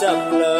চাপলা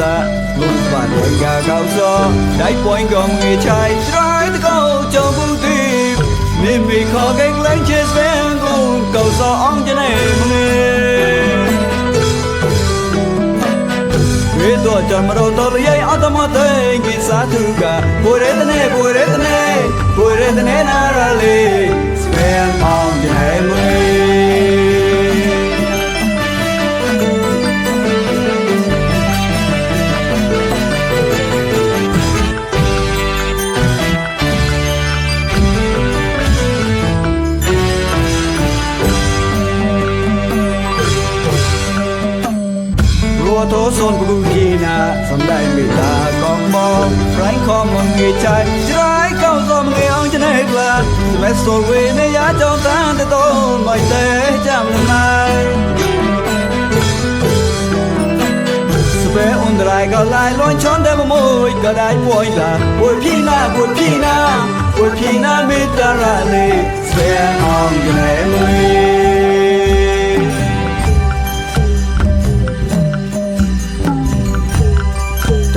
សាបានវិញកាកោសដៃពួយក៏ងាយឆៃស្រ័យទៅកោចូលពុទីមានវិខកេងលែងជាស្វែងគូកោសអងចេណេមនេវាទោះចាំរត់លយាយអត់មកទេគិសាទុកាពួរេតនេពួរេតនេពួរេតនេណារ៉ាលីស្វែងអងចេណេមនេ ទោសូនបូជាណាសំដែងមេត្តាកងមកប្រៃខំមកងាយចាយច្រាយកោសំងាយអងច្នេះក្លាសម្រាប់សូលវេនយ៉ាចង់តានទៅតូនមិនទេចាំនឹងណៃស្វែអូនរ៉ៃក៏ឡាយលន់ជន់តែមួយក៏ដៃមួយតាពួយភីណាពួយភីណាពួយភីណាមេត្តារ៉ាលេស្វែអងច្នេះមួយ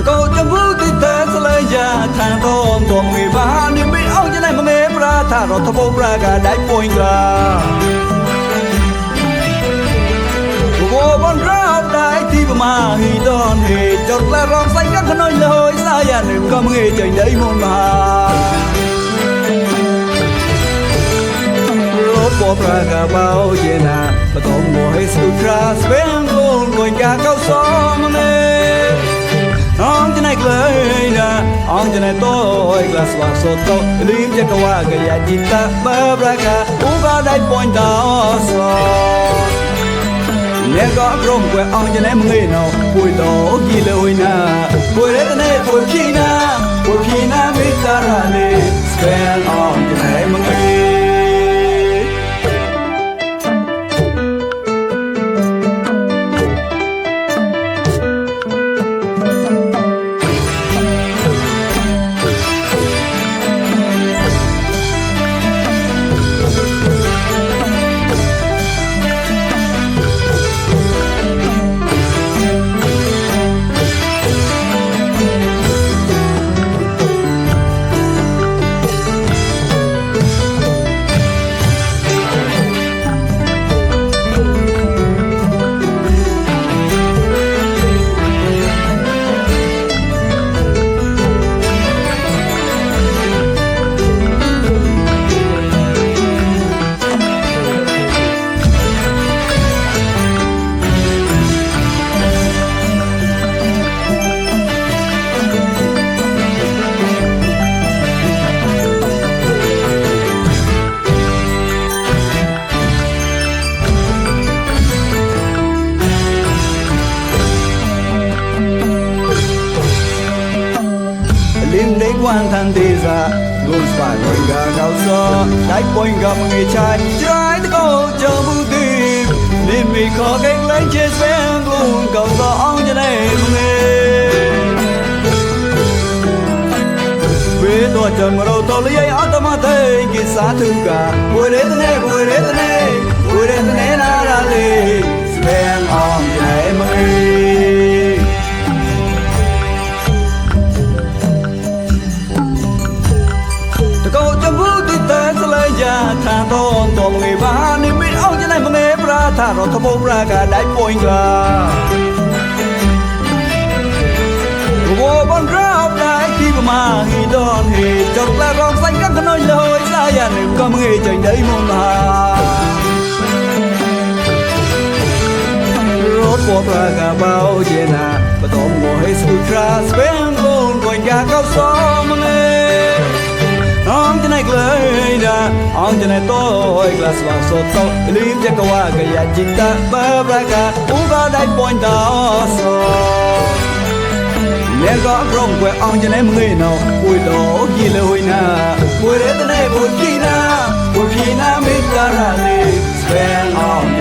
កោចវូទីតែស្លាយាថារងទងមីបាននិមិអង្គយ៉ាងណែមមេប្រាថារត់ទៅប្រាកាដៃពុញក្រាគោបនរោដៃទីប្រមាហីដនហេចុតឡារងសៃកាត់ខ្នើយលហើយសាយានឹមកំងេចេញដៃមុនមហាបប្រាកាបោជាណាបតំមោហេសុត្រាស្វែងលងលួយកាកោសោម kelas maksoto Limja kawa gaya kita beraka Uga dai poin taoso Nè có rộm quẹ ong cho ném người nào. Bùi đổ ghi lời na Bùi rét nè bùi khi na Bùi khi na mít ta ra nè quan thân thì ra. Luôn phải quên cả cao gió, trái quanh gặp người trai. Trái tức cô chờ bu tìm nên mình khó khăn lấy chia sẻ luôn cầu gió cho đây mình vì tôi chân mà đầu tôi lấy ai ở tâm thế kỳ xa thương cả. Vui đến thế này vui đến thế này vui đến thế này. ថាតងតងឯបានិមិតអងចំណៃបងឯប្រាថារត់ធំប្រាកាដៃពុញក្លាវោបងរោបដៃទីប្រមាហីដនហេចុកឡារងសាញ់កាន់ក្នយលហើយស្លាយអានឹមក៏ងាយចាញ់ដៃមុនហារត់ពណ៌ប្រាកាបោជាណាបតំងហេសុត្រាស្វែងលូនវិញកាកោសមងេ အောင်ကျနေတော့ကလပ်လောစောတော့လင်းပြကဝကရချစ်တာဘဘကဥပဒိုင်ပွင့်တော့စောလဲကောအကောင်ကွယ်အောင်ကျလဲမငေ့နော်ကိုတော်ကြည်လို့ဝင်နာကိုရဲတဲ့နဲ့ကိုကြည်နာကိုဖြေနာမေတ္တာလေးဆွဲအောင်